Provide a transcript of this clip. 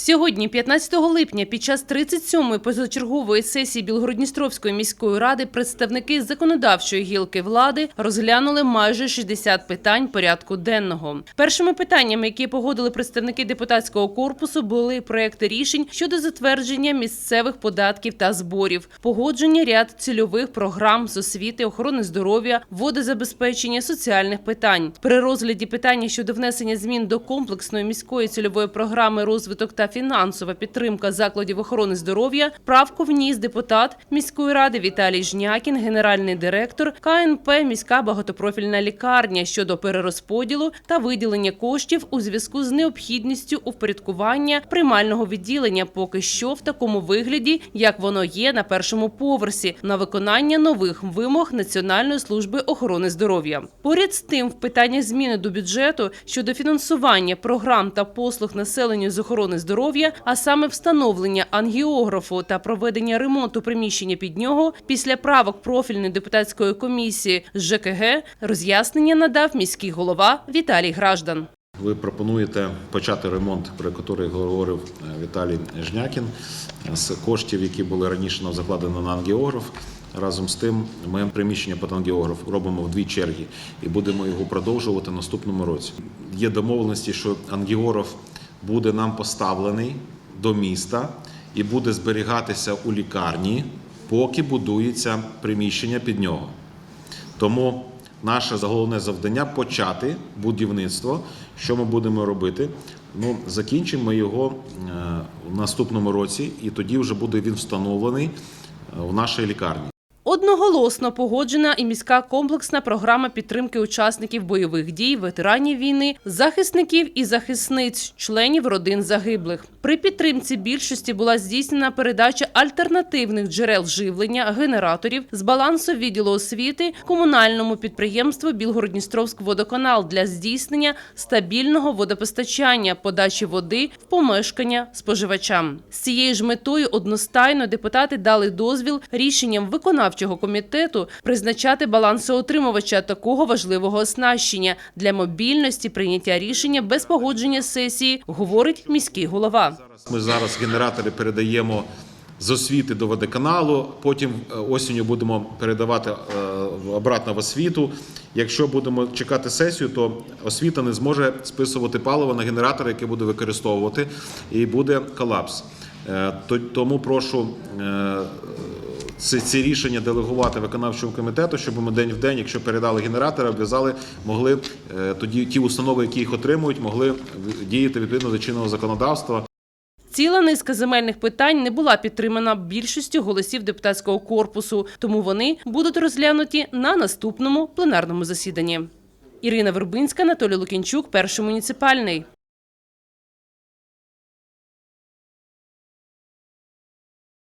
Сьогодні, 15 липня, під час 37-ї позачергової сесії Білгородністровської міської ради представники законодавчої гілки влади розглянули майже 60 питань порядку денного. Першими питаннями, які погодили представники депутатського корпусу, були проекти рішень щодо затвердження місцевих податків та зборів, погодження ряд цільових програм з освіти, охорони здоров'я, водозабезпечення, соціальних питань. При розгляді питання щодо внесення змін до комплексної міської цільової програми розвиток та фінансова підтримка закладів охорони здоров'я правку вніс депутат міської ради Віталій Жнякін, генеральний директор КНП міська багатопрофільна лікарня щодо перерозподілу та виділення коштів у зв'язку з необхідністю упорядкування приймального відділення поки що в такому вигляді, як воно є на першому поверсі, на виконання нових вимог Національної служби охорони здоров'я. Поряд з тим, в питаннях зміни до бюджету щодо фінансування програм та послуг населенню з охорони здоров'я, а саме встановлення ангіографу та проведення ремонту приміщення під нього, після правок профільної депутатської комісії з ЖКГ роз'яснення надав міський голова Віталій Граждан. Ви пропонуєте почати ремонт, про який говорив е, Віталій Жнякін, з коштів, які були раніше закладені на ангіограф. Разом з тим, ми приміщення під ангіограф робимо в дві черги і будемо його продовжувати наступному році. Є домовленості, що ангіограф буде нам поставлений до міста і буде зберігатися у лікарні, поки будується приміщення під нього. Тому наше головне завдання почати будівництво. Що ми будемо робити? Ну, закінчимо його е, в наступному році, і тоді вже буде він встановлений е, в нашій лікарні. Одноголосно погоджена і міська комплексна програма підтримки учасників бойових дій, ветеранів війни, захисників і захисниць, членів родин загиблих. При підтримці більшості була здійснена передача альтернативних джерел живлення генераторів з балансу відділу освіти комунальному підприємству Білгородністровськводоканал для здійснення стабільного водопостачання, подачі води в помешкання споживачам. З цією ж метою одностайно депутати дали дозвіл рішенням виконавчого комітету призначати балансоотримувача такого важливого оснащення для мобільності прийняття рішення без погодження сесії, говорить міський голова. Ми зараз генератори передаємо з освіти до водоканалу. Потім е, осінню будемо передавати е, обратно в освіту. Якщо будемо чекати сесію, то освіта не зможе списувати паливо на генератор, який буде використовувати, і буде колапс. Е, то- Тому прошу ці, ці рішення делегувати виконавчому комітету, щоб ми день в день, якщо передали генератори, обв'язали, могли е, тоді ті установи, які їх отримують, могли діяти відповідно до чинного законодавства. Ціла низка земельних питань не була підтримана більшістю голосів депутатського корпусу, тому вони будуть розглянуті на наступному пленарному засіданні. Ірина Вербинська, Анатолій Лукінчук, перший муніципальний.